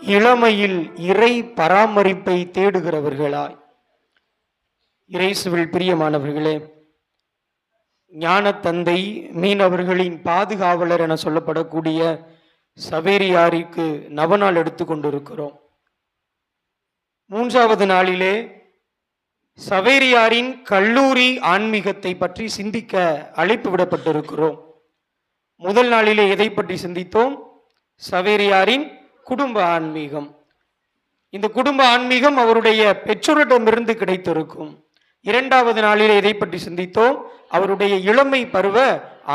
இளமையில் இறை பராமரிப்பை தேடுகிறவர்களாய். இறைசுவில் பிரியமானவர்களே ஞான தந்தை மீனவர்களின் பாதுகாவலர் என சொல்லப்படக்கூடிய சவேரியாரிக்கு நவநாள் எடுத்துக்கொண்டிருக்கிறோம் மூன்றாவது நாளிலே சவேரியாரின் கல்லூரி ஆன்மீகத்தை பற்றி சிந்திக்க அழைப்பு விடப்பட்டிருக்கிறோம். முதல் நாளிலே எதை பற்றி சிந்தித்தோம்? சவேரியாரின் குடும்ப ஆன்மீகம். இந்த குடும்ப ஆன்மீகம் அவருடைய பெற்றோரிடமிருந்து கிடைத்திருக்கும். இரண்டாவது நாளில் இதை பற்றி சிந்தித்தோம். அவருடைய இளமை பருவ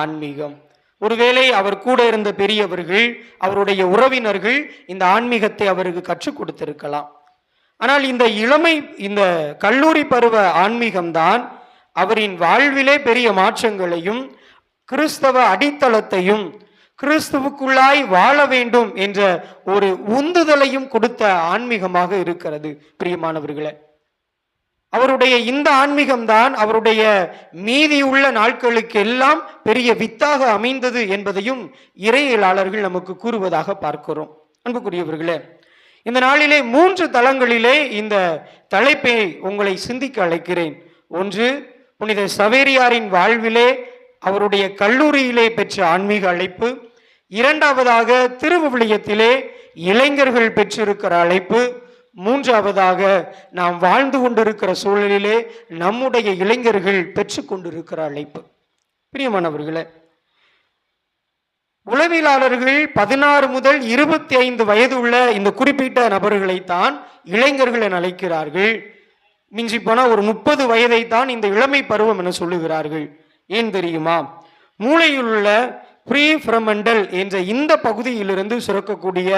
ஆன்மீகம். ஒருவேளை அவர் கூட இருந்த பெரியவர்கள் அவருடைய உறவினர்கள் இந்த ஆன்மீகத்தை அவருக்கு கற்றுக் கொடுத்திருக்கலாம். ஆனால் இந்த இளமை இந்த கல்லூரி பருவ ஆன்மீகம்தான் அவரின் வாழ்விலே பெரிய மாற்றங்களையும் கிறிஸ்தவ அடித்தளத்தையும் கிறிஸ்துவுக்குள்ளாய் வாழ வேண்டும் என்ற ஒரு உந்துதலையும் கொடுத்த ஆன்மீகமாக இருக்கிறது பிரியமானவர்களே. அவருடைய இந்த ஆன்மீகம்தான் அவருடைய மீதியுள்ள நாட்களுக்கு எல்லாம் பெரிய வித்தாக அமைந்தது என்பதையும் இறையியலாளர்கள் நமக்கு கூறுவதாக பார்க்கிறோம். அன்புக்குரியவர்களே இந்த நாளிலே மூன்று தளங்களிலே இந்த தலைப்பை உங்களை சிந்திக்க அழைக்கிறேன். ஒன்று புனித சவேரியாரின் வாழ்விலே அவருடைய கல்லூரியிலே பெற்ற ஆன்மீக அழைப்பு. இரண்டாவதாக திருவிவிலியத்திலே இளைஞர்கள் பெற்றிருக்கிற அழைப்பு மூன்றாவதாக நாம் வாழ்ந்து கொண்டிருக்கிற சூழலிலே நம்முடைய இளைஞர்கள் பெற்று கொண்டிருக்கிற அழைப்பு. பிரியமானவர்களே உளவியலாளர்கள் பதினாறு முதல் இருபத்தி ஐந்து வயது உள்ள இந்த குறிப்பிட்ட நபர்களைத்தான் இளைஞர்கள் என அழைக்கிறார்கள். மிஞ்சி போனால் ஒரு முப்பது வயதை தான் இந்த இளமை பருவம் என சொல்லுகிறார்கள். ஏன் தெரியுமா? மூளையில் உள்ள ப்ரீஃப்ரமெண்டல் என்ற இந்த பகுதியிலிருந்து சுரக்கக்கூடிய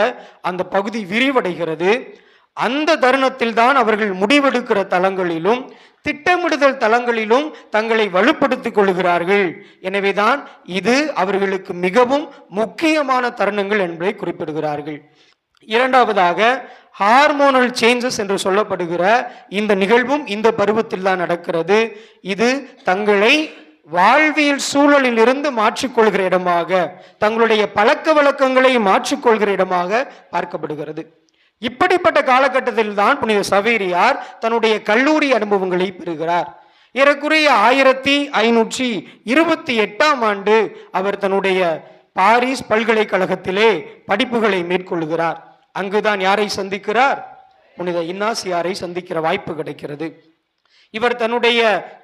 அந்த பகுதி விரிவடைகிறது. அந்த தருணத்தில் தான் அவர்கள் முடிவெடுக்கிற தளங்களிலும் திட்டமிடுதல் தளங்களிலும் தங்களை வலுப்படுத்திக் கொள்கிறார்கள். எனவேதான் இது அவர்களுக்கு மிகவும் முக்கியமான தருணங்கள் என்பதை குறிப்பிடுகிறார்கள். இரண்டாவதாக ஹார்மோனல் சேஞ்சஸ் என்று சொல்லப்படுகிற இந்த நிகழ்வும் இந்த பருவத்தில் தான் நடக்கிறது. இது தங்களை வாழ்வியல் சூழலில் இருந்து மாற்றிக்கொள்கிற இடமாக தங்களுடைய பழக்க வழக்கங்களை மாற்றிக்கொள்கிற இடமாக பார்க்கப்படுகிறது. இப்படிப்பட்ட காலகட்டத்தில் தான் புனித சவேரியார் தன்னுடைய கல்லூரி அனுபவங்களை பெறுகிறார். ஏறக்குறைய ஆயிரத்தி ஐநூற்றி இருபத்தி எட்டாம் ஆண்டு அவர் தன்னுடைய பாரிஸ் பல்கலைக்கழகத்திலே படிப்புகளை மேற்கொள்கிறார். அங்குதான் யாரை சந்திக்கிறார்? புனித இன்னாசியாரை சந்திக்கிற வாய்ப்பு கிடைக்கிறது. இவர் தன்னுடைய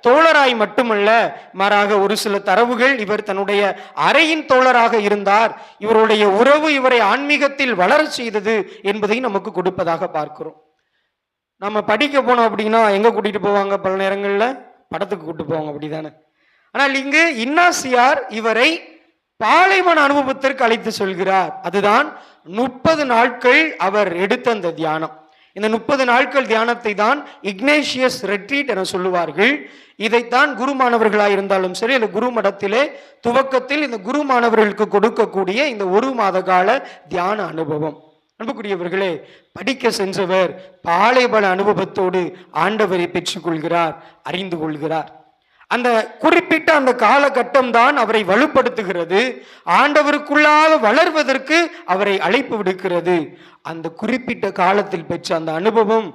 தோழராய் மட்டுமல்ல மாறாக ஒரு சில தரவுகள் இவர் தன்னுடைய அறையின் தோழராக இருந்தார். இவருடைய உறவு இவரை ஆன்மீகத்தில் வளர செய்தது என்பதை நமக்கு கொடுப்பதாக பார்க்கிறோம். நம்ம படிக்க போனோம் அப்படின்னா எங்க கூட்டிட்டு போவாங்க பல நேரங்களில்? படத்துக்கு கூட்டு போவாங்க அப்படிதானே? ஆனால் இங்கு இன்னாசியார் இவரை பாலைவன அனுபவத்திற்கு அழைத்து சொல்கிறார். அதுதான் முப்பது நாட்கள் அவர் எடுத்த அந்த தியானம். இந்த முப்பது நாட்கள் தியானத்தை தான் இக்னேஷியஸ் ரெட்ரீட் என சொல்லுவார்கள். இதைத்தான் குருமானவர்களாக இருந்தாலும் சரி இந்த குரு மடத்திலே துவக்கத்தில் இந்த குரு மாணவர்களுக்கு கொடுக்கக்கூடிய இந்த ஒரு மாத கால தியான அனுபவம். அன்புக்குரியவர்களே படிக்க சென்றவர் பாலைபல அனுபவத்தோடு ஆண்டவரை பெற்றுக்கொள்கிறார் அறிந்து கொள்கிறார். அந்த குறிப்பிட்ட அந்த காலகட்டம் தான் அவரை வலுப்படுத்துகிறது. ஆண்டவருக்குள்ளாக வளர்வதற்கு அவரை அழைப்பு விடுக்கிறது. அந்த குறிப்பிட்ட காலத்தில் பெற்ற அந்த அனுபவம்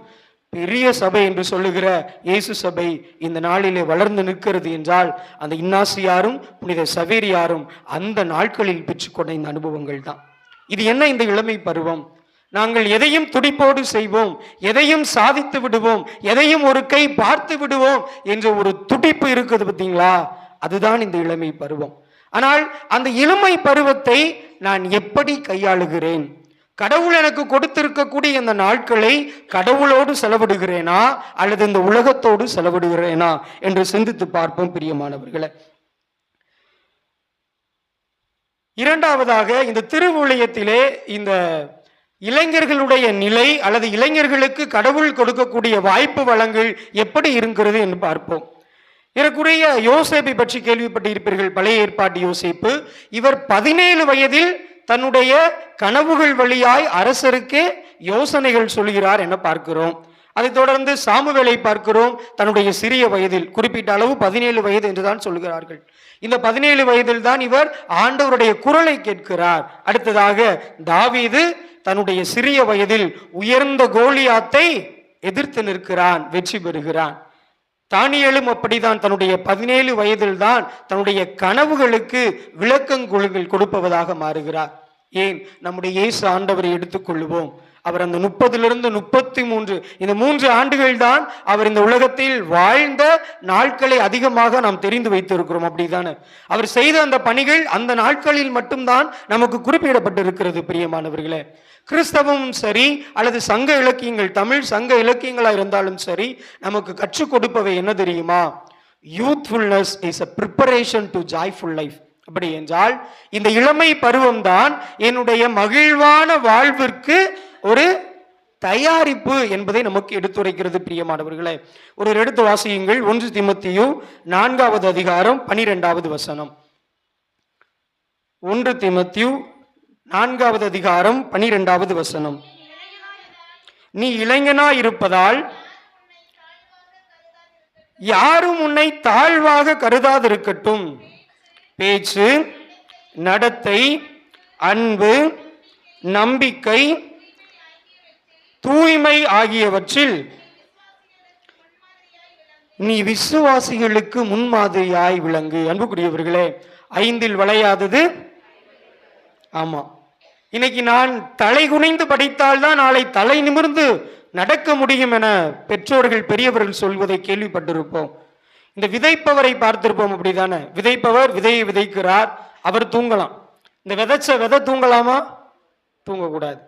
பெரிய சபை என்று சொல்லுகிற இயேசு சபை இந்த நாளிலே வளர்ந்து நிற்கிறது என்றால் அந்த இன்னாசியாரும் புனித சவேரியாரும் அந்த நாட்களில் பெற்றுக்கொண்ட இந்த அனுபவங்கள் தான். இது என்ன இந்த இளமை பருவம்? நாங்கள் எதையும் துடிப்போடு செய்வோம் எதையும் சாதித்து விடுவோம் எதையும் ஒரு கை பார்த்து விடுவோம் என்ற ஒரு துடிப்பு இருக்குது பார்த்தீங்களா? அதுதான் இந்த இளமை பருவம். ஆனால் அந்த இளமை பருவத்தை நான் எப்படி கையாளுகிறேன்? கடவுள் எனக்கு கொடுத்திருக்கக்கூடிய இந்த நாட்களை கடவுளோடு செலவிடுகிறேனா? அல்லது இந்த உலகத்தோடு செலவிடுகிறேனா? என்று சிந்தித்து பார்ப்போம் பிரியமானவர்களை. இரண்டாவதாக இந்த திருவுளையத்திலே இந்த இளைஞர்களுடைய நிலை அல்லது இளைஞர்களுக்கு கடவுள் கொடுக்கக்கூடிய வாய்ப்பு வளங்கள் எப்படி இருக்கிறது என்று பார்ப்போம். ஏறக்குறைய யோசேப்பை பற்றி கேள்விப்பட்டிருப்பீர்கள் பழைய ஏற்பாட்டு யோசேப்பு. இவர் பதினேழு வயதில் தன்னுடைய கனவுகள் வழியாய் அரசருக்கே யோசனைகள் சொல்கிறார் என பார்க்கிறோம். அதைத் தொடர்ந்து சாமுவேலை பார்க்கிறோம் தன்னுடைய சிறிய வயதில் குறிப்பிட்ட அளவு பதினேழு வயது என்றுதான் சொல்கிறார்கள். இந்த பதினேழு வயதில் தான் இவர் ஆண்டவருடைய குரலை கேட்கிறார். அடுத்ததாக தாவீது தன்னுடைய சிறிய வயதில் உயர்ந்த கோலியாத்தை எதிர்த்து நிற்கிறான் வெற்றி பெறுகிறான். தானியலும் அப்படிதான் தன்னுடைய பதினேழு வயதில் தான் தன்னுடைய கனவுகளுக்கு விளக்கங்கொள்கள் கொடுப்பவதாக மாறுகிறார். ஏன் நம்முடைய இயேசு ஆண்டவரை எடுத்துக்கொள்ளுவோம்? அவர் அந்த முப்பதிலிருந்து முப்பத்தி மூன்று இந்த மூன்று ஆண்டுகள் தான் அவர் இந்த உலகத்தில் வாழ்ந்த நாட்களை அதிகமாக நாம் தெரிந்து வைத்திருக்கிறோம் அப்படிதானே? அவர் செய்த அந்த பணிகள் அந்த நாட்களில் மட்டும்தான் நமக்கு குறிப்பிடப்பட்டிருக்கிறது பிரியமானவர்களே. கிறிஸ்தவமும் சரி அல்லது சங்க இலக்கியங்கள் தமிழ் சங்க இலக்கியங்களா இருந்தாலும் சரி நமக்கு கற்றுக் கொடுப்பவை என்ன தெரியுமா? Youthfulness is a preparation to joyful life அப்படி என்றால் இந்த இளமை பருவம்தான் என்னுடைய மகிழ்வான வாழ்விற்கு ஒரு தயாரிப்பு என்பதை நமக்கு எடுத்துரைக்கிறது பிரியமானவர்களே. ஒரு எடுத்து வாசியுங்கள். ஒன்று திமுத்தியு நான்காவது அதிகாரம் பனிரெண்டாவது வசனம். ஒன்று திமுத்தியு நான்காவது அதிகாரம் பனிரெண்டாவது வசனம். நீ இளைஞனா இருப்பதால் யாரும் உன்னை தாழ்வாக கருதாதிருக்கட்டும். பேச்சு நடத்தை அன்பு நம்பிக்கை தூய்மை ஆகியவற்றில் நீ விசுவாசிகளுக்கு முன்மாதிரியாய் விளங்கு. அன்புக்குரியவர்களே ஐந்தில் வளையாதது. ஆமா. இன்னைக்கு நான் தலை குனிந்து படித்தால்தான் நாளை தலை நிமிர்ந்து நடக்க முடியும் என பெற்றோர்கள் பெரியவர்கள் சொல்வதை கேள்விப்பட்டிருப்போம். இந்த விதைப்பவரை பார்த்திருப்போம் அப்படிதானே? விதைப்பவர் விதையை விதைக்கிறார் அவர் தூங்கலாம். இந்த விதைச்ச விதை தூங்கலாமா? தூங்கக்கூடாது.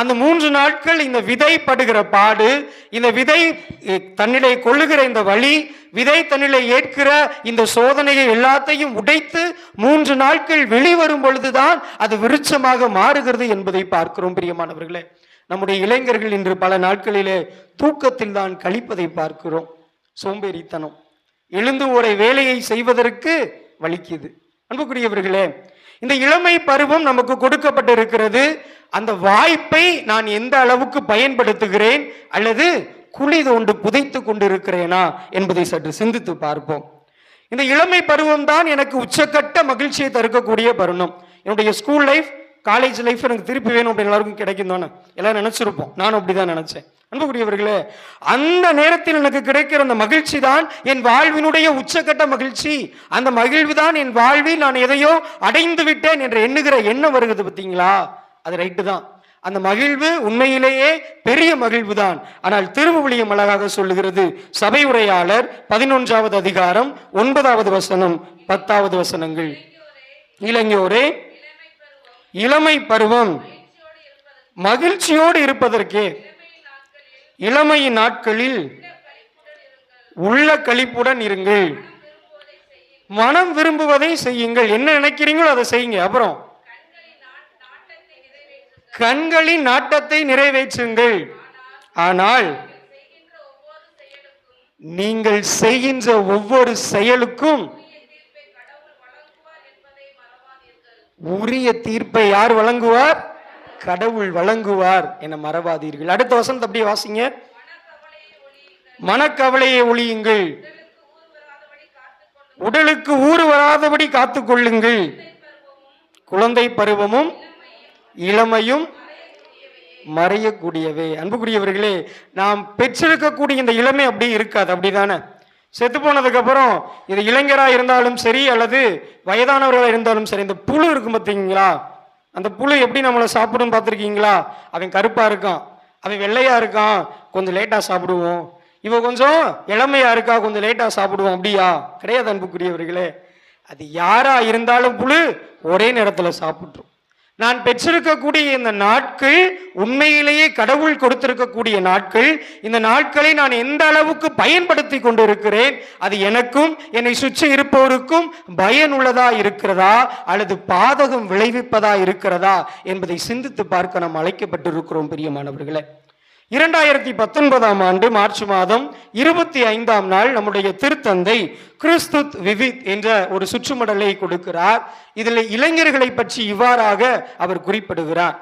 அந்த மூன்று நாட்கள் இந்த விதை படுகிற பாடு இந்த விதை தன்னிலை கொள்ளுகிற இந்த வழி விதை தன்னிலை ஏற்கிற இந்த சோதனையை எல்லாத்தையும் உடைத்து மூன்று நாட்கள் வெளிவரும் பொழுதுதான் அது விருட்சமாக மாறுகிறது என்பதை பார்க்கிறோம் பிரியமானவர்களே. நம்முடைய இளைஞர்கள் இன்று பல நாட்களிலே தூக்கத்தில் தான் கழிப்பதை பார்க்கிறோம். சோம்பேறித்தனம். எழுந்து ஒரு வேலையை செய்வதற்கு வலிக்குது. அன்புக்குரியவர்களே இந்த இளமை பருவம் நமக்கு கொடுக்கப்பட்டிருக்கிறது. அந்த வாய்ப்பை நான் எந்த அளவுக்கு பயன்படுத்துகிறேன் அல்லது குழி தோண்டு புதைத்து கொண்டிருக்கிறேனா என்பதை சற்று சிந்தித்து பார்ப்போம். இந்த இளமை பருவம் தான் எனக்கு உச்சக்கட்ட மகிழ்ச்சியை தருக்கக்கூடிய பருணம் என்னுடைய ஸ்கூல் லைஃப் காலேஜ் லைஃப் எனக்கு திருப்பி வேணும் அப்படின்னு எல்லாருக்கும் கிடைக்கும் தானே? எல்லாம் நினைச்சிருப்போம். நானும் அப்படிதான் நினைச்சேன். அன்புக்குரியவர்களே அந்த நேரத்தில் எனக்கு கிடைக்கிற அந்த மகிழ்ச்சி தான் என் வாழ்வினுடைய உச்சக்கட்ட மகிழ்ச்சி. அந்த மகிழ்வு தான் என் வாழ்வில் நான் எதையோ அடைந்து விட்டேன் என்று எண்ணுகிற எண்ணம் வருகிறது பார்த்தீங்களா? அது ரைட்டு தான். அந்த மகிழ்வு உண்மையிலேயே பெரிய மகிழ்வு தான் ஆனால் திருமொழியம் அழகாக சொல்லுகிறது சபை உரையாளர் பதினொன்றாவது அதிகாரம் ஒன்பதாவது வசனம் பத்தாவது வசனங்கள். இளைஞரே இளமை பருவம். மகிழ்ச்சியோடு இருப்பதற்கே. இளமையின் நாட்களில் உள்ள கழிப்புடன் இருங்கள். மனம் விரும்புவதை செய்யுங்கள். என்ன நினைக்கிறீங்களோ அதை செய்யுங்க. அப்புறம் கண்களின் நாட்டத்தை நிறைவேற்றுங்கள். ஆனால் நீங்கள் செய்கின்ற ஒவ்வொரு செயலுக்கும் உரிய தீர்ப்பை யார் வழங்குவார்? கடவுள் வழங்குவார் என மறவாதீர்கள். அடுத்த வசனத்தை அப்படியே வாசிங்க. மனக்கவலையை ஒழியுங்கள். உடலுக்கு ஊறு வராதபடி காத்துக்கொள்ளுங்கள். குழந்தை பருவமும் இளமையும் மறையக்கூடியவை. அன்புக்குரியவர்களே நாம் பெற்றிருக்கக்கூடிய இந்த இளமை அப்படி இருக்காது அப்படிதானே? செத்து போனதுக்கு அப்புறம் இது இளைஞராக இருந்தாலும் சரி அல்லது வயதானவர்களாக இருந்தாலும் சரி இந்த புழு இருக்கும் பார்த்தீங்களா அந்த புழு எப்படி நம்மளை சாப்பிடும் பார்த்துருக்கீங்களா? அவன் கருப்பாக இருக்கான். அவன் வெள்ளையாக இருக்கான். கொஞ்சம் லேட்டாக சாப்பிடுவோம். இவன் கொஞ்சம் இளமையாக இருக்கா? கொஞ்சம் லேட்டாக சாப்பிடுவோம். அப்படியா? கிடையாது அன்புக்குரியவர்களே. அது யாராக இருந்தாலும் புழு ஒரே நேரத்தில் சாப்பிட்ரும் நான் பெற்றிருக்கக்கூடிய இந்த நாட்கள் உண்மையிலேயே கடவுள் கொடுத்திருக்கக்கூடிய நாட்கள் இந்த நாட்களை நான் எந்த அளவுக்கு பயன்படுத்தி கொண்டிருக்கிறேன் அது எனக்கும் என்னை சுற்றி இருப்பவருக்கும் பயனுள்ளதா இருக்கிறதா அல்லது பாதகம் விளைவிப்பதா இருக்கிறதா என்பதை சிந்தித்து பார்க்க நாம் அழைக்கப்பட்டிருக்கிறோம் பிரியமானவர்களே. இரண்டாயிரத்தி பத்தொன்பதாம் ஆண்டு மார்ச் மாதம் இருபத்தி ஐந்தாம் நாள் நம்முடைய திருத்தந்தை கிறிஸ்துத் விவித் என்ற ஒரு சுற்றுமடலை கொடுக்கிறார். இதில் இளைஞர்களை பற்றி இவ்வாறாக அவர் குறிப்பிடுகிறார்.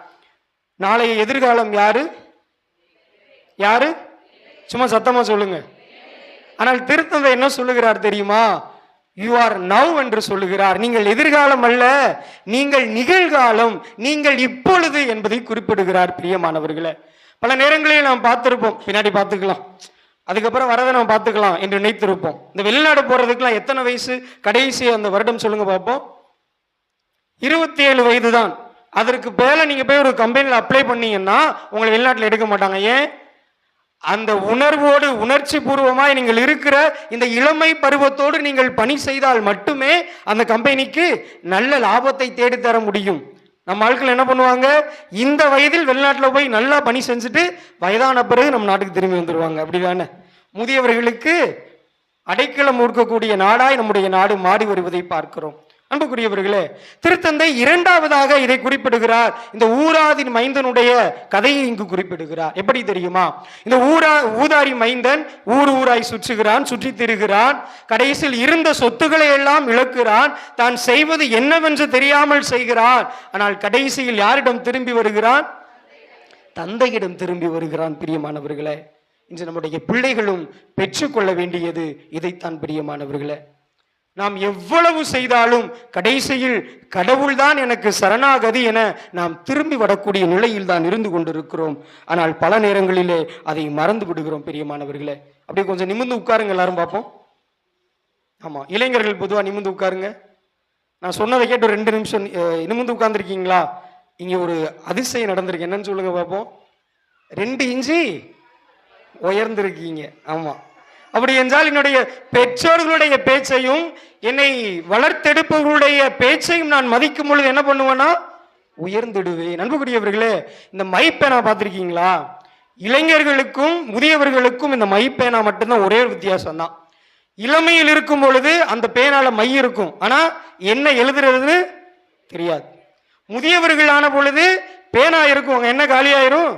நாளைய எதிர்காலம் யாரு? யாரு? சும்மா சத்தமா சொல்லுங்க. ஆனால் திருத்தந்தை என்ன சொல்லுகிறார் தெரியுமா? யூ ஆர் நவ் என்று சொல்லுகிறார். நீங்கள் எதிர்காலம் அல்ல நீங்கள் நிகழ்காலம் நீங்கள் இப்பொழுது என்பதை குறிப்பிடுகிறார் பிரியமானவர்களை. பல நேரங்களில் நாம் பார்த்துருப்போம். பின்னாடி பார்த்துக்கலாம். அதுக்கப்புறம் வரதை நம்ம பார்த்துக்கலாம் என்று நினைத்திருப்போம். இந்த வெளிநாடு போறதுக்கெல்லாம் எத்தனை வயசு? கடைசி அந்த வருடம் சொல்லுங்க பார்ப்போம் இருபத்தி ஏழு வயது தான் அதற்கு மேல நீங்கள் போய் ஒரு கம்பெனியில் அப்ளை பண்ணீங்கன்னா உங்களை வெளிநாட்டில் எடுக்க மாட்டாங்க. ஏன்? அந்த உணர்வோடு உணர்ச்சி பூர்வமாக நீங்கள் இருக்கிற இந்த இளமை பருவத்தோடு நீங்கள் பணி செய்தால் மட்டுமே அந்த கம்பெனிக்கு நல்ல லாபத்தை தேடி தர முடியும். நம்ம ஆட்கள் என்ன பண்ணுவாங்க? இந்த வயதில் வெளிநாட்டில் போய் நல்லா பணி செஞ்சுட்டு வயதான பிறகு நம்ம நாட்டுக்கு திரும்பி வந்துடுவாங்க அப்படி தானே முதியவர்களுக்கு அடைக்கலம் கொடுக்கக்கூடிய நாடாய் நம்முடைய நாடு மாறி வருவதை பார்க்கிறோம். அன்புக்குரியவர்களே திருத்தந்தை இரண்டாவதாக இதை குறிப்பிடுகிறார். இந்த ஊராதின் மைந்தனுடைய கதையை இங்கு குறிப்பிடுகிறார். எப்படி தெரியுமா? இந்த ஊரா ஊதாரி மைந்தன் ஊர் ஊராய் சுற்றுகிறான் சுற்றித் திரிகிறான். கடைசியில் இருந்த சொத்துக்களை எல்லாம் இழக்கிறான். தான் செய்வது என்னவென்று தெரியாமல் செய்கிறான். ஆனால் கடைசியில் யாரிடம் திரும்பி வருகிறான்? தந்தையிடம் திரும்பி வருகிறான் பிரியமானவர்களே. இன்று நம்முடைய பிள்ளைகளும் பெற்றுக்கொள்ள வேண்டியது இதைத்தான் பிரியமானவர்களே. நாம் எவ்வளவு செய்தாலும் கடைசியில் கடவுள்தான் எனக்கு சரணாகதி என நாம் திரும்பி வரக்கூடிய நிலையில் தான் இருந்து கொண்டிருக்கிறோம். ஆனால் பல நேரங்களிலே அதை மறந்து விடுகிறோம் பெரியமானவர்களே அப்படியே கொஞ்சம் நிமிர்ந்து உட்காருங்க எல்லாரும் பார்ப்போம். ஆமாம் இளைஞர்கள் பொதுவாக நிமிர்ந்து உட்காருங்க. நான் சொன்னதை கேட்டு ரெண்டு நிமிஷம் நிமிந்து நிமிர்ந்து உட்கார்ந்துருக்கீங்களா? இங்கே ஒரு அதிசயம் நடந்திருக்கு. என்னன்னு சொல்லுங்க பார்ப்போம். ரெண்டு இன்ச்சு உயர்ந்திருக்கீங்க. ஆமாம் அப்படி என்றால் என்னுடைய பெற்றோர்களுடைய பேச்சையும் என்னை வளர்த்தெடுப்பவர்களுடைய பேச்சையும் நான் மதிக்கும் பொழுது என்ன பண்ணுவேன்னா உயர்ந்திடுவேன். அன்புக்குரியவர்களே இந்த மைப்பேனா பார்த்துருக்கீங்களா? இளைஞர்களுக்கும் முதியவர்களுக்கும் இந்த மைப்பேனா மட்டும்தான் ஒரே வித்தியாசம் தான் இளமையில் இருக்கும் பொழுது அந்த பேனால மை இருக்கும். ஆனா என்ன எழுதுறதுன்னு தெரியாது. முதியவர்கள் ஆன பொழுது பேனா இருக்கும். என்ன காலியாயிரும்?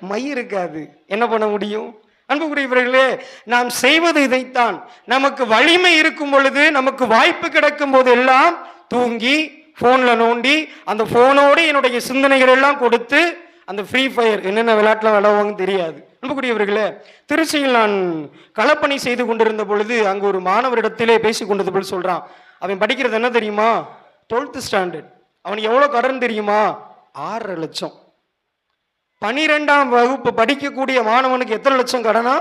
மை இருக்காது. என்ன பண்ண முடியும்? அன்புக்குரியவர்களே நாம் செய்வது இதைத்தான். நமக்கு வலிமை இருக்கும் பொழுது நமக்கு வாய்ப்பு கிடைக்கும் போது எல்லாம் தூங்கி ஃபோனில் நோண்டி அந்த ஃபோனோடு என்னுடைய சிந்தனைகள் எல்லாம் கொடுத்து அந்த ஃப்ரீ ஃபயர் என்னென்ன விளையாட்டுலாம் விளையாடுவாங்க தெரியாது. அன்புக்குரியவர்களே திருச்சியில் நான் களப்பணி செய்து கொண்டிருந்த பொழுது அங்கே ஒரு மாணவரிடத்திலே பேசி கொண்டது போல் சொல்கிறான் அவன் படிக்கிறது என்ன தெரியுமா? டுவெல்த்து ஸ்டாண்டர்ட் அவனுக்கு எவ்வளோ கடன் தெரியுமா? ஆறரை லட்சம். பனிரெண்டாம் வகுப்பு படிக்கக்கூடிய மாணவனுக்கு எத்தனை லட்சம் கடனா?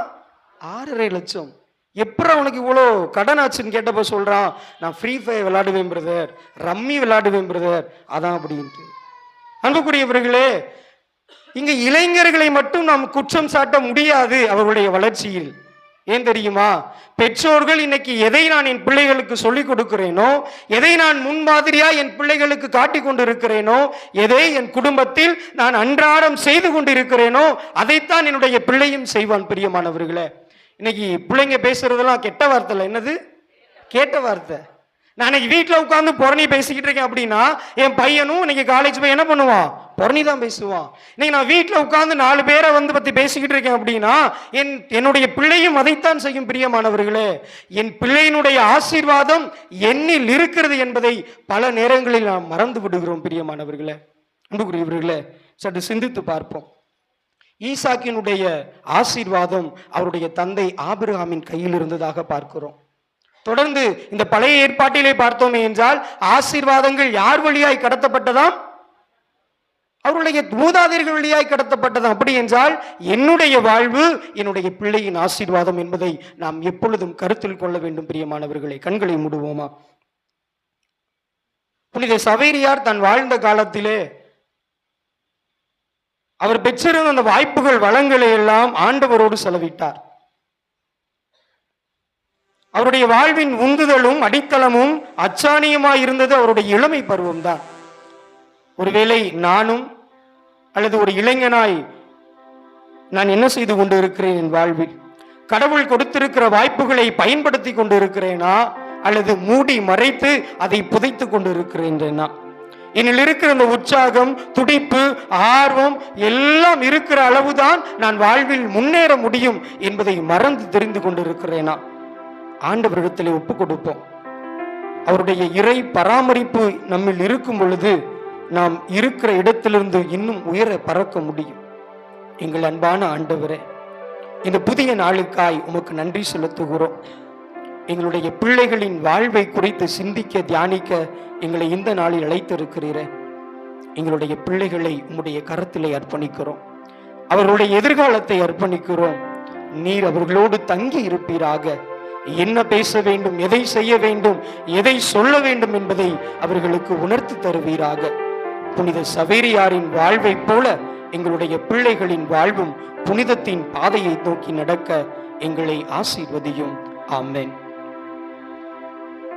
ஆறரை லட்சம். எப்படி அவனுக்கு இவ்வளோ கடன் ஆச்சுன்னு கேட்டப்ப சொல்கிறான் நான் ஃப்ரீ ஃபயர் விளையாடுவேன் பிரதர் ரம்மி விளையாடுவேன் பிரதர் அதான் அப்படின்ட்டு அன்புக்குரியவர்களே இங்கே இளைஞர்களை மட்டும் நாம் குற்றம் சாட்ட முடியாது அவர்களுடைய வளர்ச்சியில். ஏன் தெரியுமா? பெற்றோர்கள் இன்னைக்கு எதை நான் என் பிள்ளைகளுக்கு சொல்லிக் கொடுக்கிறேனோ எதை நான் முன்மாதிரியா என் பிள்ளைகளுக்கு காட்டிக் கொண்டிருக்கிறேனோ எதை என் குடும்பத்தில் நான் அன்றாடம் செய்து கொண்டிருக்கிறேனோ அதைத்தான் என்னுடைய பிள்ளையும் செய்வான் பிரியமானவர்களே. இன்னைக்கு பிள்ளைங்க பேசுறதெல்லாம் கெட்ட வார்த்தை இல்லை என்னது? கேட்ட வார்த்தை. நான் இன்னைக்கு வீட்டில் உட்காந்து புறணி பேசிக்கிட்டு இருக்கேன் அப்படின்னா என் பையனும் இன்னைக்கு காலேஜ் போய் என்ன பண்ணுவான்? புறணி தான் பேசுவான். இன்னைக்கு நான் வீட்டில் உட்காந்து நாலு பேரை வந்து பற்றி பேசிக்கிட்டு இருக்கேன் அப்படின்னா என் என்னுடைய பிள்ளையும் அதைத்தான் செய்யும் பிரியமானவர்களே. என் பிள்ளையினுடைய ஆசீர்வாதம் என்னில் இருக்கிறது என்பதை பல நேரங்களில் நாம் மறந்து விடுகிறோம் பிரியமானவர்களே. அன்புக்குரியவர்களே சற்று சிந்தித்து பார்ப்போம். ஈசாக்கினுடைய ஆசீர்வாதம் அவருடைய தந்தை ஆபிரகாமின் கையில் இருந்ததாக பார்க்கிறோம். தொடர்ந்து இந்த பழைய ஏற்பாட்டிலே பார்த்தோமே என்றால் ஆசீர்வாதங்கள் யார் வழியாய் கடத்தப்பட்டதாம்? அவருடைய மூதாதையர்கள் வழியாய் கடத்தப்பட்டதாம். அப்படி என்றால் என்னுடைய வாழ்வு என்னுடைய பிள்ளையின் ஆசீர்வாதம் என்பதை நாம் எப்பொழுதும் கருத்தில் கொள்ள வேண்டும் பிரியமானவர்களை. கண்களை மூடுவோமா? புனித சவேரியார் தன் வாழ்ந்த காலத்திலே அவர் பெற்றிருந்த அந்த வாய்ப்புகள் வளங்களை எல்லாம் ஆண்டவரோடு செலவிட்டார். அவருடைய வாழ்வின் உந்துதலும் அடித்தளமும் அச்சாணியமாய் இருந்தது அவருடைய இளமை பருவம்தான். ஒருவேளை நானும் அல்லது ஒரு இளைஞனாய் நான் என்ன செய்து கொண்டு இருக்கிறேன் என் வாழ்வில்? கடவுள் கொடுத்திருக்கிற வாய்ப்புகளை பயன்படுத்தி கொண்டு இருக்கிறேனா அல்லது மூடி மறைத்து அதை புதைத்து கொண்டு இருக்கிறேனா என்னில் இருக்கிற அந்த உற்சாகம் துடிப்பு ஆர்வம் எல்லாம் இருக்கிற அளவுதான் நான் வாழ்வில் முன்னேற முடியும் என்பதை மறந்து தெரிந்து கொண்டிருக்கிறேனா? ஆண்டவரிடத்தில் ஒப்பு கொடுப்போம் அவருடைய இறை பராமரிப்பு நம்மில் இருக்கும் பொழுது நாம் இருக்கிற இடத்திலிருந்து இன்னும் உயர பறக்க முடியும். எங்கள் அன்பான ஆண்டவரே இந்த புதிய நாளுக்காய் உமக்கு நன்றி செலுத்துகிறோம். எங்களுடைய பிள்ளைகளின் வாழ்வை குறித்து சிந்திக்க தியானிக்க எங்களை இந்த நாளில் அழைத்திருக்கிறீரே. எங்களுடைய பிள்ளைகளை உம்முடைய கரத்திலே அர்ப்பணிக்கிறோம். அவர்களுடைய எதிர்காலத்தை அர்ப்பணிக்கிறோம். நீர் அவர்களோடு தங்கி இருப்பீராக. என்ன பேச வேண்டும் எதை செய்ய வேண்டும் எதை சொல்ல வேண்டும் என்பதை அவர்களுக்கு உணர்த்தி தருவீராக. புனித சவேரியாரின் வாழ்வைப் போல எங்களுடைய பிள்ளைகளின் வாழ்வும் புனிதத்தின் பாதையை நோக்கி நடக்க எங்களை ஆசீர்வதியும். ஆமேன்.